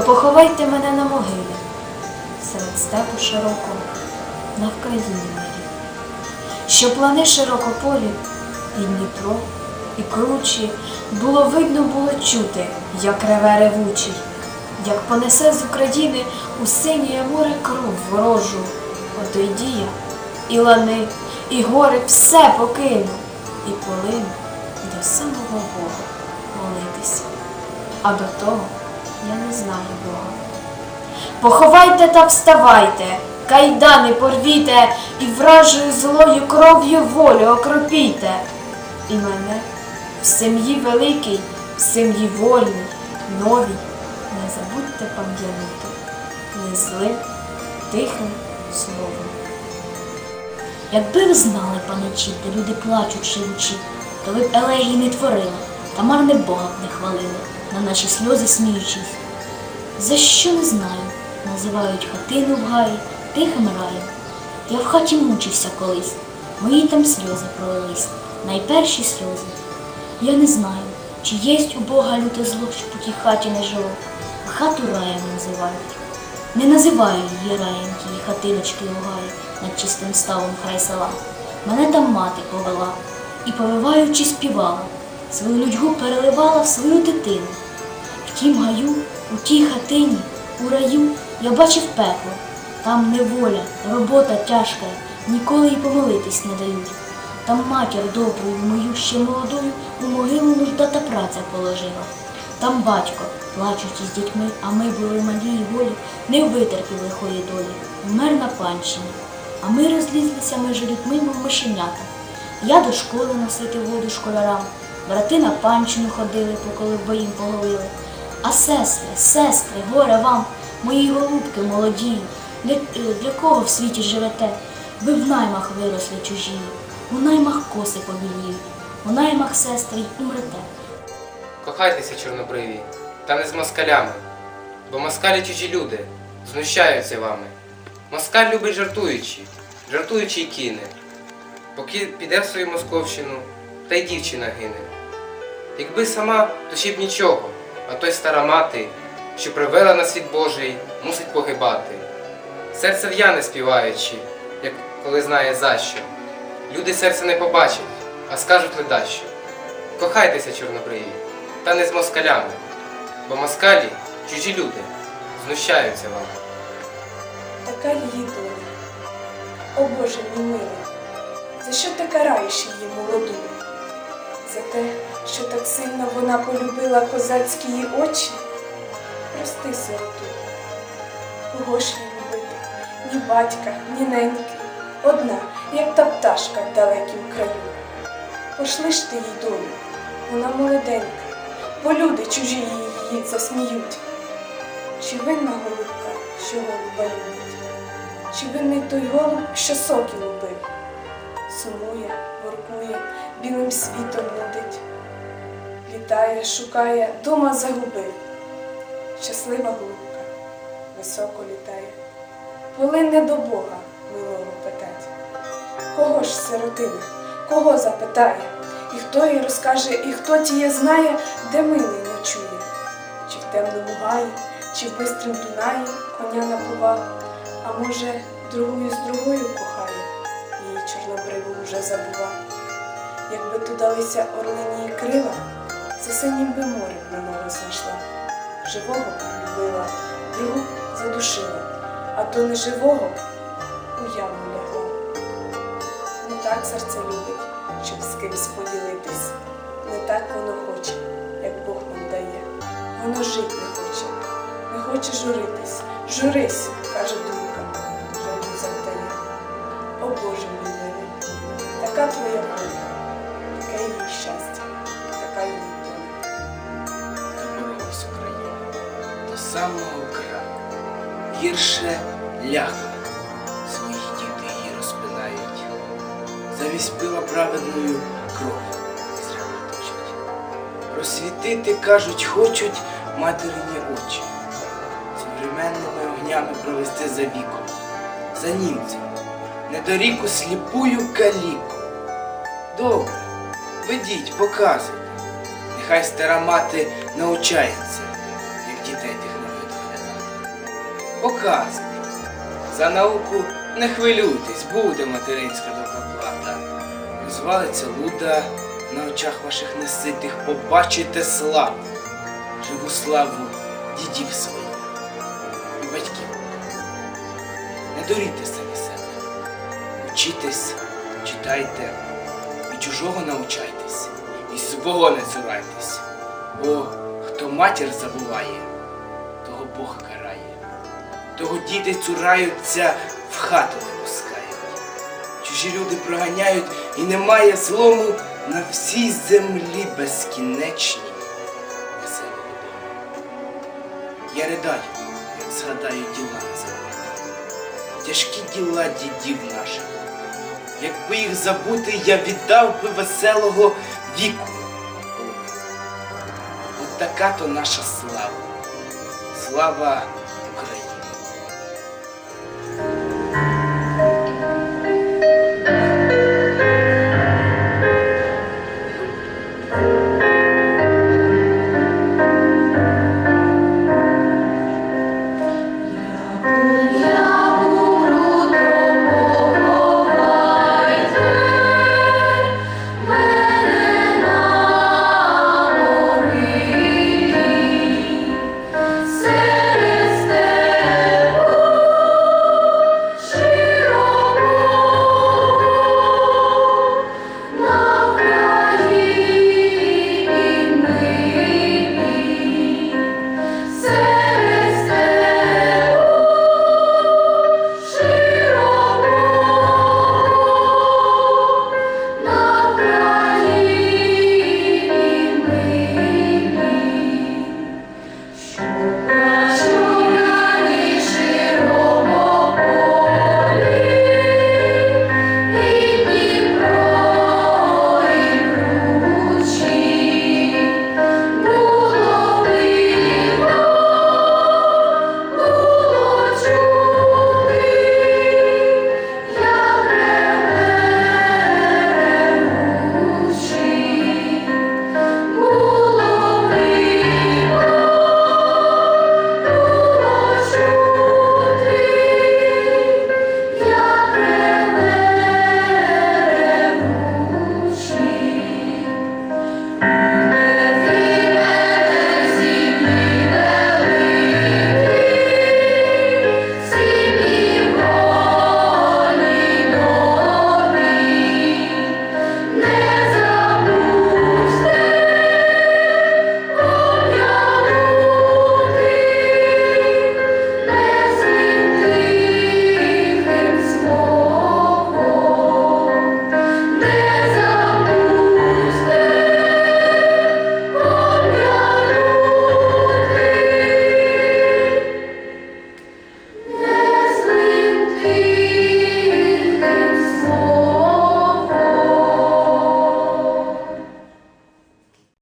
Поховайте мене на могилі, серед степу широкого, на Вкраїні моїй. Що плани широкополі, і Дніпро, і кручі, було видно, було чути, як реве ревучий, як понесе з України у синє море кров ворожу. Ото дія, і лани, і гори все покину, і полину до самого Бога молитися. А до того я не знаю Бога. Поховайте та вставайте, кайдани порвіте і вражою злою кров'ю волю окропійте. І мене в сім'ї великій, в сім'ї вольній, новій, не забудьте пам'янути, не злим, тихим словом. Якби ви знали, паничі, де люди плачуть живучи, то ви б елегії не творили, та марне Бога б не хвалили, на наші сльози сміючись. За що не знаю, називають хатину в гаї тихим раєм. Я в хаті мучився колись, мої там сльози пролились, найперші сльози. Я не знаю, чи єсть у Бога люте зло, щоб у тій хаті не жило, а хату раєм називають. Не називаю її раєм тії хатиночки у гаї над чистим ставом край села. Мене там мати повела і, повиваючи, співала, свою нудьгу переливала в свою дитину. В тім гаю, у тій хатині, у раю я бачив пекло. Там неволя, робота тяжка, ніколи й помолитись не дають. Там матір доброю мою ще молодою у могилу нужда та праця положила. Там батько, плачучи з дітьми, а ми були малі й голі, не витерпів лихої долі, вмер на панщині. А ми розлізлися між людьми, мов мишенята. Я до школи носити воду школярам, брати на панщину ходили, поколи боїм поголили. А сестри, сестри, горе вам, мої голубки молоді, для, е, для кого в світі живете? Ви в наймах виросли чужі, у наймах коси побіліють, у наймах сестри умрете. Кохайтеся, чорнобриві, та не з москалями, бо москалі чужі люди знущаються вами. Москаль любить жартуючи, жартуючи й кине. Поки піде в свою московщину, та й дівчина гине. Якби сама, то ще б нічого, а той стара мати, що привела на світ Божий, мусить погибати. Серце в'яне співаючи, як коли знає за що. Люди серце не побачать, а скажуть ледащо. Кохайтеся, чорнобриві, та не з москалями, бо москалі чужі люди знущаються вами. така її доля. О Боже мій милий, за що ти караєш її молоду? За те, що так сильно вона полюбила козацькі її очі? Прости, сироту. Кого ж їй любити? Ні батька, ні неньки. Одна, як та пташка в далекім краю. Пошли ж ти їй долю, вона молоденька, бо люди чужі її, її засміють. Чи винна голубка, що голуба любить? Чи винний той голуб, що сокіл убив? Сумує, воркує, білим світом нудить. Літає, шукає, дома загубив. Щаслива голубка, високо літає. Полине до Бога милого питать. Кого ж сиротина, кого запитає? І хто їй розкаже, і хто тіє знає, де милий ночує? Чи в темному гаї, чи в бистрім Дунаї коня напував, а може, другою з другою вже забував. Якби то далися орлині крила, за синім би морем минуло знайшла. Живого любила, другу задушила, а то неживого у яму лягла. Не так серце любить, щоб з кимсь поділитись. Не так воно хоче, як Бог нам дає. Воно жить не хоче, не хоче журитись. Журись, каже думка, така твоя воля, таке її щастя, така її доля. Добралась Україна до самого краю. Гірше ляха, свої діти її розпинають. Замість пила праведною кров зряно точать. Просвітити, кажуть, хочуть материні очі. Современними огнями провести за віком, за німцем, недоріку сліпую каліку. Добре, ведіть, показуйте. Нехай стара мати навчається, як дітей тих не виглядати. показник. За науку не хвилюйтесь, буде материнська доплата. Розвалиться луда на очах ваших неситих, побачите славу, живу славу дідів своїх і батьків. Не дурійте самі себе. Учітесь, читайте, чужого научайтесь, і свого не цурайтесь. Бо хто матір забуває, того Бог карає. Того діти цураються, в хату не пускають. Чужі люди проганяють, і немає злому на всій землі безкінечній. Веселого дому. Я ридаю, як згадаю діла незабутні. Тяжкі діла дідів наших. Якби їх забути, я віддав би веселого віку. От така то наша слава. Слава